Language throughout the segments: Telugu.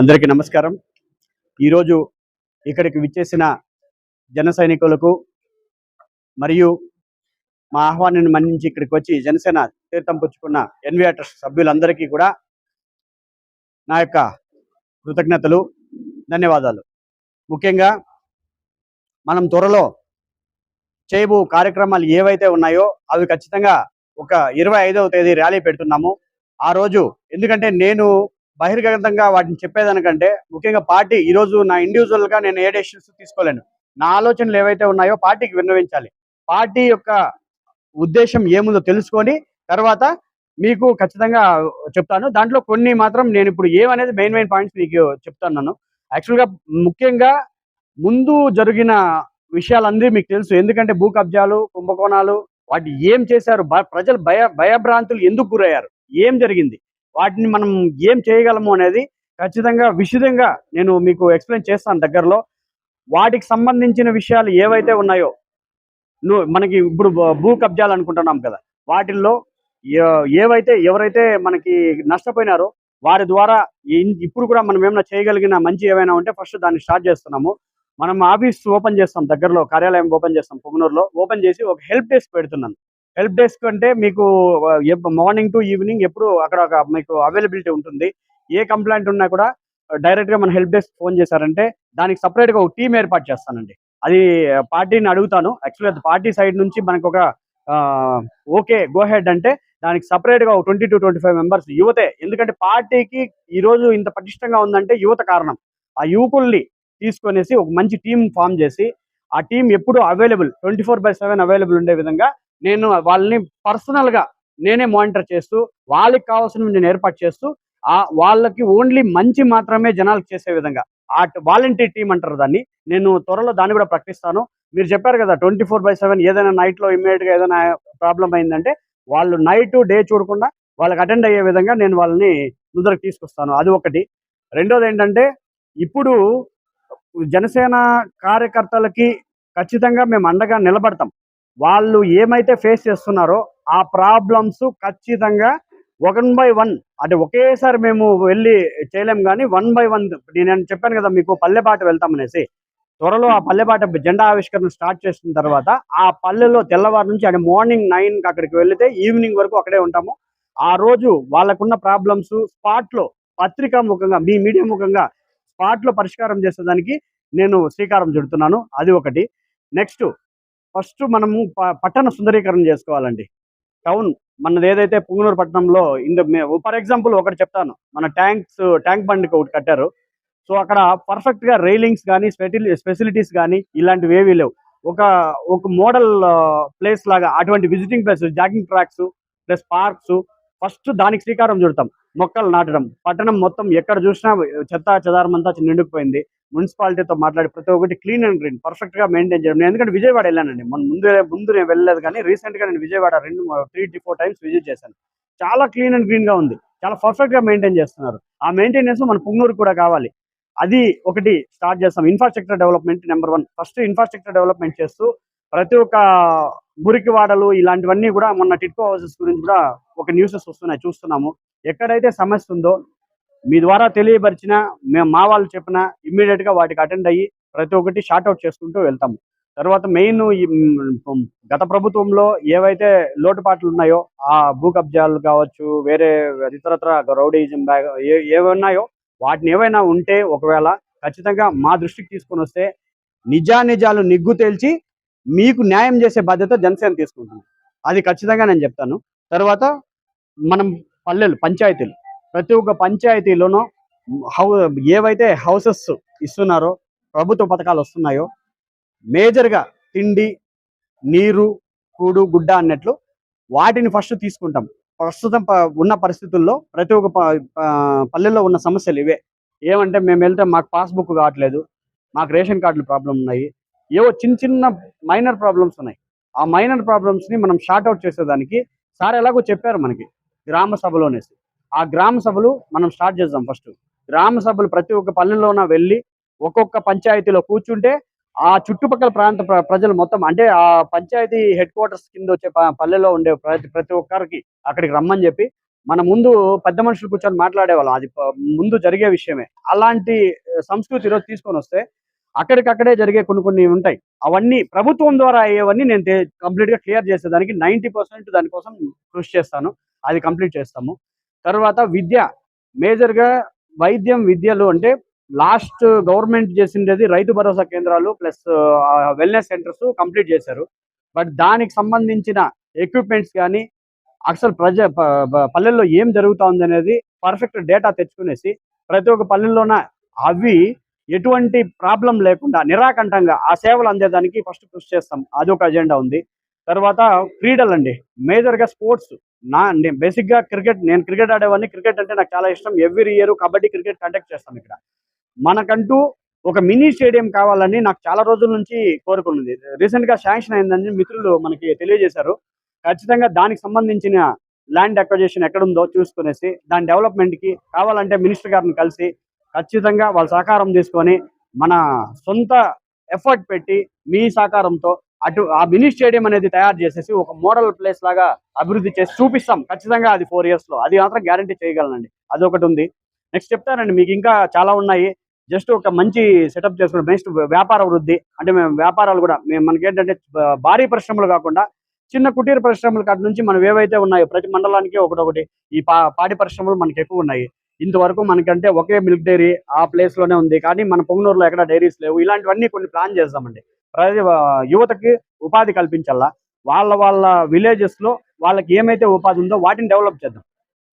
అందరికీ నమస్కారం. ఈరోజు ఇక్కడికి విచ్చేసిన జన సైనికులకు మరియు మా ఆహ్వానాన్ని మన్నించి ఇక్కడికి వచ్చి జనసేన తీర్థం పుచ్చుకున్న ఎన్విఆర్ ట్రస్ట్ సభ్యులందరికీ కూడా నా యొక్క కృతజ్ఞతలు ధన్యవాదాలు. ముఖ్యంగా మనం త్వరలో చేయబో కార్యక్రమాలు ఏవైతే ఉన్నాయో అవి ఖచ్చితంగా ఒక ఇరవై ఐదవ తేదీ ర్యాలీ పెడుతున్నాము. ఆ రోజు ఎందుకంటే నేను బహిర్గతంగా వాటిని చెప్పేదానికంటే ముఖ్యంగా పార్టీ ఈరోజు నా ఇండివిజువల్గా నేను ఏ డెసిషన్స్ తీసుకోలేను. నా ఆలోచనలు ఏవైతే ఉన్నాయో పార్టీకి విన్నవించాలి. పార్టీ యొక్క ఉద్దేశం ఏముందో తెలుసుకొని తర్వాత మీకు ఖచ్చితంగా చెప్తాను. దాంట్లో కొన్ని మాత్రం నేను ఇప్పుడు ఏమనేది మెయిన్ మెయిన్ పాయింట్స్ మీకు చెప్తాను యాక్చువల్గా ముఖ్యంగా ముందు జరిగిన విషయాలన్నీ మీకు తెలుసు. ఎందుకంటే భూ కబ్జాలు కుంభకోణాలు వాటి ఏం చేశారు? ప్రజలు భయ భయభ్రాంతులు ఎందుకు గురయ్యారు? ఏం జరిగింది? వాటిని మనం ఏం చేయగలము అనేది ఖచ్చితంగా విశదంగా నేను మీకు ఎక్స్ప్లెయిన్ చేస్తాను దగ్గరలో. వాటికి సంబంధించిన విషయాలు ఏవైతే ఉన్నాయో ను- మనకి ఇప్పుడు భూ- కబ్జాలు అనుకుంటున్నాం కదా. వాటిల్లో ఏవైతే ఎవరైతే మనకి నష్టపోయినారో వారి ద్వారా ఇప్పుడు కూడా మనం ఏమైనా చేయగలిగిన మంచి ఏమైనా ఉంటే ఫస్ట్ దాన్ని స్టార్ట్ చేస్తున్నాము. మనం ఆఫీస్ ఓపెన్ చేస్తాం దగ్గరలో కార్యాలయం ఓపెన్ చేస్తాం పొగనూరులో. ఓపెన్ చేసి ఒక హెల్ప్ డెస్క్ పెడుతున్నాను. హెల్ప్ డెస్క్ అంటే మీకు మార్నింగ్ టు ఈవినింగ్ ఎప్పుడు అక్కడ ఒక మీకు అవైలబిలిటీ ఉంటుంది. ఏ కంప్లైంట్ ఉన్నా కూడా డైరెక్ట్గా మన హెల్ప్ డెస్క్ ఫోన్ చేశారంటే దానికి సపరేట్గా ఒక టీం ఏర్పాటు చేస్తానండి. అది పార్టీని అడుగుతాను. యాక్చువల్గా పార్టీ సైడ్ నుంచి మనకు ఒక ఓకే గో హెడ్ అంటే దానికి సపరేట్గా ఒక twenty to twenty five members యువతే. ఎందుకంటే పార్టీకి ఈ రోజు ఇంత పటిష్టంగా ఉందంటే యువత కారణం. ఆ యువకుల్ని తీసుకొనేసి ఒక మంచి టీం ఫామ్ చేసి ఆ టీం ఎప్పుడు available twenty four by seven available ఉండే విధంగా నేను వాళ్ళని పర్సనల్గా నేనే మానిటర్ చేస్తూ వాళ్ళకి కావాల్సినవి నేను ఏర్పాటు చేస్తూ ఆ వాళ్ళకి ఓన్లీ మంచి మాత్రమే జనాలకు చేసే విధంగా. ఆ వాలంటీర్ టీం అంటారు దాన్ని. నేను త్వరలో దాన్ని కూడా ప్రకటిస్తాను. మీరు చెప్పారు కదా ట్వంటీ ఫోర్ బై సెవెన్ ఏదైనా నైట్లో ఇమ్మీడియట్గా ఏదైనా ప్రాబ్లం అయిందంటే వాళ్ళు నైట్ డే చూడకుండా వాళ్ళకి అటెండ్ అయ్యే విధంగా నేను వాళ్ళని ముందరకు తీసుకొస్తాను. అది ఒకటి. రెండోది ఏంటంటే ఇప్పుడు జనసేన కార్యకర్తలకి ఖచ్చితంగా మేము అండగా నిలబడతాం. వాళ్ళు ఏమైతే ఫేస్ చేస్తున్నారో ఆ ప్రాబ్లమ్స్ ఖచ్చితంగా వన్ బై వన్ అంటే ఒకేసారి మేము వెళ్ళి చేయలేం కానీ వన్ బై వన్ నేను చెప్పాను కదా మీకు పల్లెపాట వెళ్తామనేసి. త్వరలో ఆ పల్లెపాట జెండా ఆవిష్కరణ స్టార్ట్ చేసిన తర్వాత ఆ పల్లెలో తెల్లవారు నుంచి అంటే మార్నింగ్ నైన్కి అక్కడికి వెళితే ఈవినింగ్ వరకు అక్కడే ఉంటాము. ఆ రోజు వాళ్ళకున్న ప్రాబ్లమ్స్ స్పాట్లో పత్రికా ముఖంగా మీ మీడియా ముఖంగా స్పాట్లో పరిష్కారం చేసేదానికి నేను శ్రీకారం చుడుతున్నాను. అది ఒకటి. నెక్స్ట్ ఫస్ట్ మనము ప- పట్టణ సుందరీకరణ చేసుకోవాలండి. టౌన్ మనది ఏదైతే పుంగనూరు పట్టణంలో ఇంద ఫర్ ఎగ్జాంపుల్ ఒకటి చెప్తాను. మన ట్యాంక్స్ ట్యాంక్ బండ్కి ఒకటి కట్టారు. సో అక్కడ పర్ఫెక్ట్గా రైలింగ్స్ కానీ ఫెసిలిటీస్ కానీ ఇలాంటివి ఏవీ లేవు. ఒక ఒక మోడల్ ప్లేస్ లాగా అటువంటి visiting place jogging tracks plus parks first దానికి శ్రీకారం చుడతాం. మొక్కలు నాటడం. పట్టణం మొత్తం ఎక్కడ చూసినా చెత్త చెదారం అంతా నిండుకుపోయింది. మున్సిపాలిటీతో మాట్లాడి ప్రతి ఒక్కటి క్లీన్ అండ్ గ్రీన్ పర్ఫెక్ట్గా మెయింటైన్ చేయడం. నేను ఎందుకంటే విజయవాడ వెళ్ళానండి. మొన్న ముందు ముందు నేను వెళ్ళలేదు కానీ రీసెంట్గా నేను విజయవాడ రెండు three to four times visit చేశాను. చాలా క్లీన్ అండ్ గ్రీన్గా ఉంది. చాలా పర్ఫెక్ట్గా మెయింటైన్ చేస్తున్నారు. ఆ మెయింటెనెన్స్ మన పుంగూరు కూడా కావాలి. అది ఒకటి స్టార్ట్ చేస్తాం. Infrastructure development number one first infrastructure development చేస్తూ ప్రతి ఒక్క మురికి వాడలు ఇలాంటివన్నీ కూడా మొన్న టిట్కో హౌసెస్ గురించి కూడా ఒక న్యూసెస్ వస్తున్నాయి. చూస్తున్నాము. ఎక్కడైతే సమస్య ఉందో మీ ద్వారా తెలియపరిచిన మేము మా వాళ్ళు చెప్పిన ఇమ్మీడియట్గా వాటికి అటెండ్ అయ్యి ప్రతి ఒక్కటి షార్ట్ అవుట్ చేసుకుంటూ వెళ్తాము. తర్వాత మెయిన్ గత ప్రభుత్వంలో ఏవైతే లోటుపాట్లు ఉన్నాయో ఆ భూ కబ్జాలు కావచ్చు వేరే ఇతరత్ర రౌడీజం బ్యాగ్ ఏ- ఏవి ఉన్నాయో వాటిని ఏవైనా ఉంటే ఒకవేళ ఖచ్చితంగా మా దృష్టికి తీసుకొని వస్తే నిజానిజాలు నిగ్గు తేల్చి మీకు న్యాయం చేసే బాధ్యత జనసేన తీసుకుంటుంది. అది ఖచ్చితంగా నేను చెప్తాను. తర్వాత మనం పల్లెలు పంచాయతీలు. ప్రతి ఒక్క పంచాయతీలోనూ హౌ ఏవైతే హౌసెస్ ఇస్తున్నారో ప్రభుత్వ పథకాలు వస్తున్నాయో మేజర్గా తిండి నీరు కూడు గుడ్డ అన్నట్లు వాటిని ఫస్ట్ తీసుకుంటాం. ప్రస్తుతం ప- ఉన్న పరిస్థితుల్లో ప్రతి ఒక్క ప- పల్లెల్లో ఉన్న సమస్యలు ఇవే. ఏమంటే మేము వెళ్తే మాకు పాస్బుక్ కావట్లేదు మాకు రేషన్ కార్డులు ప్రాబ్లం ఉన్నాయి ఏవో చిన్న చిన్న మైనర్ ప్రాబ్లమ్స్ ఉన్నాయి. ఆ మైనర్ ప్రాబ్లమ్స్ని మనం షార్ట్ అవుట్ చేసేదానికి సార్ ఎలాగో చెప్పారు మనకి గ్రామ సభలోనేసి. ఆ గ్రామ సభలు మనం స్టార్ట్ చేద్దాం ఫస్ట్. గ్రామ సభలు ప్రతి ఒక్క పల్లెల్లోన వెళ్ళి ఒక్కొక్క పంచాయతీలో కూర్చుంటే ఆ చుట్టుపక్కల ప్రాంత ప్రజలు మొత్తం అంటే ఆ పంచాయతీ హెడ్ క్వార్టర్స్ కింద వచ్చే పల్లెలో ఉండే ప్రతి ప్రతి ఒక్కరికి అక్కడికి రమ్మని చెప్పి మన ముందు పెద్ద మనుషులు కూర్చొని మాట్లాడేవాళ్ళం. అది ముందు జరిగే విషయమే. అలాంటి సంస్కృతి ఈరోజు తీసుకొని వస్తే అక్కడికక్కడే జరిగే కొన్ని కొన్ని ఉంటాయి. అవన్నీ ప్రభుత్వం ద్వారా అయ్యేవన్నీ నేను కంప్లీట్గా క్లియర్ చేసేదానికి నైంటీ పర్సెంట్ దానికోసం కృషి చేస్తాను. అది కంప్లీట్ చేస్తాము. తర్వాత విద్య. మేజర్గా వైద్యం విద్యలు అంటే లాస్ట్ గవర్నమెంట్ చేసిండేది రైతు భరోసా కేంద్రాలు ప్లస్ వెల్నెస్ సెంటర్స్ కంప్లీట్ చేశారు. బట్ దానికి సంబంధించిన ఎక్విప్మెంట్స్ కానీ అసలు ప్రజ పల్లెల్లో ఏం జరుగుతుంది అనేది పర్ఫెక్ట్ డేటా తెచ్చుకునేసి ప్రతి ఒక్క పల్లెల్లోన అవి ఎటువంటి ప్రాబ్లం లేకుండా నిరాకంఠంగా ఆ సేవలు అందేదానికి ఫస్ట్ కృషి చేస్తాం. అది ఒక అజెండా ఉంది. తర్వాత క్రీడలు అండి మేజర్గా స్పోర్ట్స్. నా నేను బేసిక్గా క్రికెట్ నేను క్రికెట్ ఆడేవాడిని. క్రికెట్ అంటే నాకు చాలా ఇష్టం. Every year kabaddi cricket conduct చేస్తాం ఇక్కడ. మనకంటూ ఒక మినీ స్టేడియం కావాలని నాకు చాలా రోజుల నుంచి కోరుకున్నది రీసెంట్గా శాంక్షన్ అయిందని మిత్రులు మనకి తెలియజేశారు. ఖచ్చితంగా దానికి సంబంధించిన ల్యాండ్ అక్వజేషన్ ఎక్కడుందో చూసుకునేసి దాని డెవలప్మెంట్కి కావాలంటే మినిస్టర్ గారిని కలిసి ఖచ్చితంగా వాళ్ళ సహకారం తీసుకొని మన సొంత ఎఫర్ట్ పెట్టి మీ సహకారంతో అటు ఆ మినీ స్టేడియం అనేది తయారు చేసేసి ఒక మోడల్ ప్లేస్ లాగా అభివృద్ధి చేసి చూపిస్తాం. ఖచ్చితంగా అది ఫోర్ ఇయర్స్లో. అది మాత్రం గ్యారంటీ చేయగలనండి. అది ఒకటి ఉంది. నెక్స్ట్ చెప్తానండి. మీకు ఇంకా చాలా ఉన్నాయి. జస్ట్ ఒక మంచి సెటప్ చేసుకున్న నెక్స్ట్ వ్యాపార వృద్ధి. అంటే మేము వ్యాపారాలు కూడా మేము మనకి ఏంటంటే భారీ పరిశ్రమలు కాకుండా చిన్న కుటీర పరిశ్రమల కాటి నుంచి మనం ఏవైతే ఉన్నాయో ప్రతి మండలానికి ఒకటొకటి ఈ పా పాడి పరిశ్రమలు మనకి ఎక్కువ ఉన్నాయి. ఇంతవరకు మనకంటే ఒకే మిల్క్ డైరీ ఆ ప్లేస్లోనే ఉంది. కానీ మన పొంగనూరులో ఎక్కడ డైరీస్ లేవు. ఇలాంటివన్నీ కొన్ని ప్లాన్ చేద్దామండి యువతకి ఉపాధి కల్పించాలా? వాళ్ళ వాళ్ళ విలేజెస్లో వాళ్ళకి ఏమైతే ఉపాధి ఉందో వాటిని డెవలప్ చేద్దాం.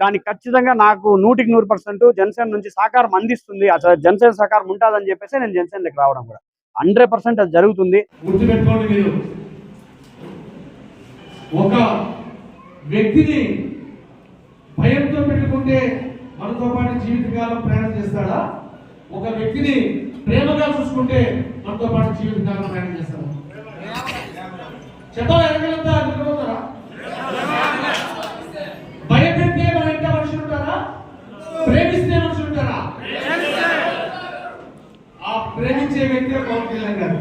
దానికి ఖచ్చితంగా నాకు నూటికి నూరు పర్సెంట్ జనసేన నుంచి సహకారం అందిస్తుంది. అసలు జనసేన సహకారం ఉంటుందని చెప్పేసి నేను జనసేనకి రావడం కూడా. హండ్రెడ్ పర్సెంట్ అది జరుగుతుంది. ఒక వ్యక్తిని భయంతో పెట్టుకుంటే మనతో పాటు జీవితకాలం ప్రయాణం చేస్తాడా? ఒక వ్యక్తిని ప్రేమగా చూసుకుంటే మనతో పాటు జీవితకాలం ప్రయాణం చేస్తాము చెప్పాలా ఎరగలంతా అడుగుతారా భయపెడితే మన ఇంట మనుషులు ఉంటారా? ప్రేమిస్తే మనుషులు ఉంటారా? ఆ ప్రేమించే వ్యక్తి పవన్ కళ్యాణ్ గారు.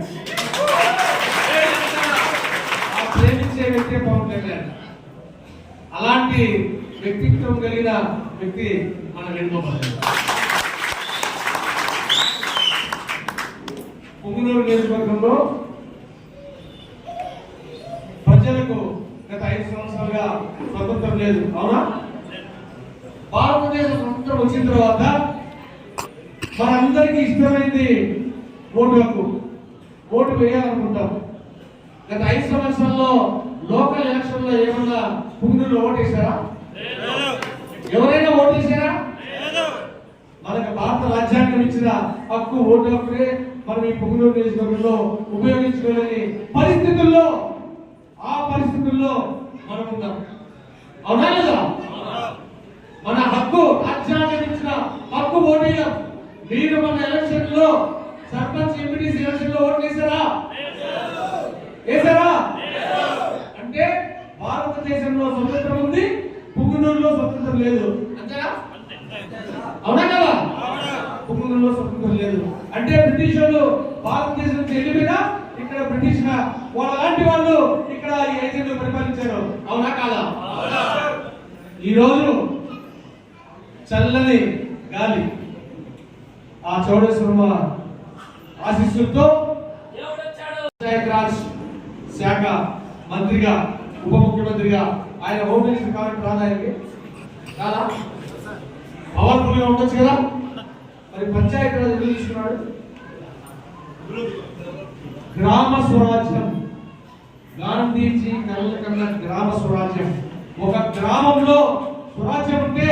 ఆ ప్రేమించే వ్యక్తి పవన్ కళ్యాణ్ అలాంటి వ్యక్తిత్వం కలిగిన వ్యక్తి మన వెనుకోవాలి పొంగునూరు నియోజకవర్గంలో ప్రజలకు గత ఐదు సంవత్సరాలుగా స్వతంత్రం లేదు. అవునా? భారతదేశ స్వతంత్రం వచ్చిన తర్వాత మనందరికీ ఇష్టమైంది ఓటు హక్కు. ఓటు వేయాలనుకుంటాం. గత ఐదు సంవత్సరాల్లో లోకల్ ఎలక్షన్లో ఏమన్నా పుంగులు ఓటేశారా ఎవరైనా ఓటేశారా మనకు భారత రాజ్యాంగం ఇచ్చిన హక్కు ఓటు హక్కునే మనం ఈ పుంగులూరు నియోజకవర్గంలో ఉపయోగించుకోలేని పరిస్థితుల్లో ఆ పరిస్థితుల్లో మనం ఉన్నాం అవునా లేదా? మన హక్కు రాజ్యాంగం ఇచ్చిన హక్కు ఓటేయం మీరు మన ఎలక్షన్లో సర్పంచ్ ఎంపీటీసీ ఎలక్షన్లో ఓటు వేశారా? వేశారా? అంటే భారతదేశంలో స్వతంత్రం ఉంది పుంగునూరులో స్వతంత్రం లేదు. అంతేనా? అవునా కదా పుంగునూరులో స్వతంత్రం లేదు అంటే బ్రిటిష్ వాళ్ళు భారతదేశం నుంచి వెళ్ళిపోయినా ఇక్కడ బ్రిటిష్ వాళ్ళ లాంటి వాళ్ళు ఇక్కడ ఈ ఐదేళ్ళు పరిపాలించారు. అవునా కాదా? ఈ రోజు చల్లని గాలి ఆ చౌడేశ్వరమ్మ ఆశీస్సులతో రాజ్ శాఖ మంత్రిగా ఉప ముఖ్యమంత్రిగా ఆయన హోమ్ మినిస్టర్ కాబట్టి రాదా కాదా పవర్ఫుల్గా ఉండొచ్చు కదా? మరి పంచాయతీ రాజ్ ఎందుకు తీసుకున్నాడు? గ్రామ స్వరాజ్యం. గాంధీజీ కళ్ళ కన్న గ్రామ స్వరాజ్యం. ఒక గ్రామంలో స్వరాజ్యం ఉంటే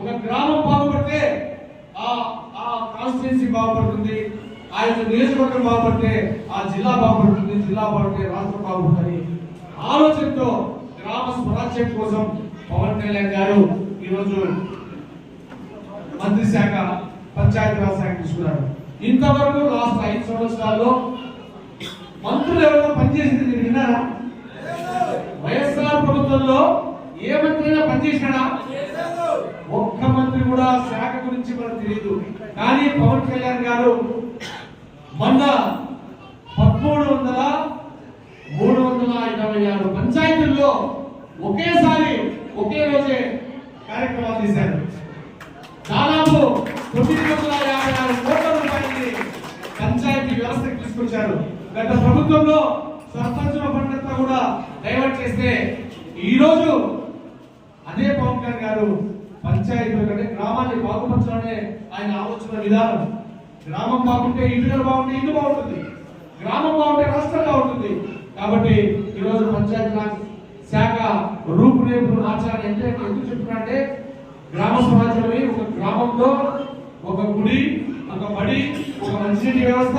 ఒక గ్రామం బాగుపడితే ఆ ఆ కాన్స్టిట్యున్సీ బాగుపడుతుంది ఆ యొక్క నియోజకవర్గం బాగుపడితే ఆ జిల్లా బాగుపడుతుంది జిల్లా బాగుంటే రాష్ట్రం బాగుంటుంది ఆలోచనతో గ్రామ స్వరాజ్యం కోసం పవన్ కళ్యాణ్ గారు ఈరోజు మంత్రి శాఖ పంచాయతీ రాజ్ శాఖ తీసుకున్నారు ఇంతవరకు లాస్ట్ ఐదు సంవత్సరాల్లో మంత్రులు ఎవరైనా పనిచేసింది మీరు విన్నారా? వైఎస్ఆర్ ప్రభుత్వంలో ఏ మంత్రి అయినా పనిచేసినాడా? ఒక్క మంత్రి కూడా శాఖ గురించి మనకు తెలియదు. కానీ పవన్ కళ్యాణ్ గారు మొన్న పదమూడు వందల మూడు వందల ఇరవై ఆరు పంచాయతీల్లో ఒకేసారి ఒకే రోజే కార్యక్రమాలు చేశారు. తొమ్మిది వందల యాభై ఆరు కోట్ల రూపాయలని పంచాయతీ వ్యవస్థకు తీసుకొచ్చారు. గత ప్రభుత్వంలో సర్పంచుల ఫండ్ కూడా డైవర్ట్ చేస్తే ఈ రోజు అదే పవన్ కళ్యాణ్ గారు పంచాయతీ కంటే గ్రామాన్ని బాగుపరచాలనే ఆయన ఆలోచన విధానం. గ్రామం బాగుంటే ఇంటిలో బాగుంటే ఇల్లు బాగుంటుంది. గ్రామం బాగుంటే రాష్ట్రం బాగుంటుంది. కాబట్టి ఈరోజు పంచాయతీ రాజ్ శాఖ రూపురేపు మార్చాలని ఎంత ఎందుకు చెప్తున్నారంటే గ్రామ స్వరాజ్యమే ఒక గ్రామంలో ఒక గుడి ఒక బడి ఒక మంచినీటి వ్యవస్థ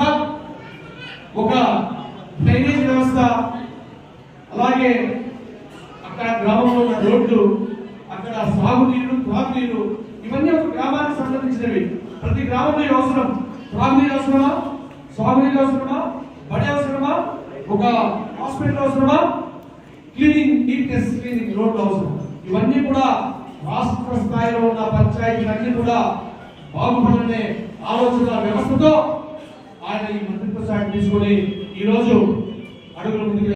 ఒక డ్రైనేజ్ వ్యవస్థ. అలాగే అక్కడ గ్రామంలో ఉన్న రోడ్లు అక్కడ సాగునీరు త్రాగునీరు ఇవన్నీ ఒక గ్రామానికి సంబంధించినవి. ప్రతి గ్రామంలో అవసరం. త్రాగునీరు అవసరమా? సాగునీరు అవసరమా? బడి అవసరమా? ఒక హాస్పిటల్ అవసరమా? క్లీనింగ్ నీట్నెస్ క్లీనింగ్ రోడ్లు అవసరం. ఇవన్నీ కూడా రాష్ట్ర స్థాయిలో ఉన్న పంచాయతీలన్నీ కూడా బాగుపడాలనే ఆలోచన వ్యవస్థతో ఆయన ఈ మంత్రిత్వ శాఖ తీసుకొని ఈరోజు రోజు అడుగులు ముందుకు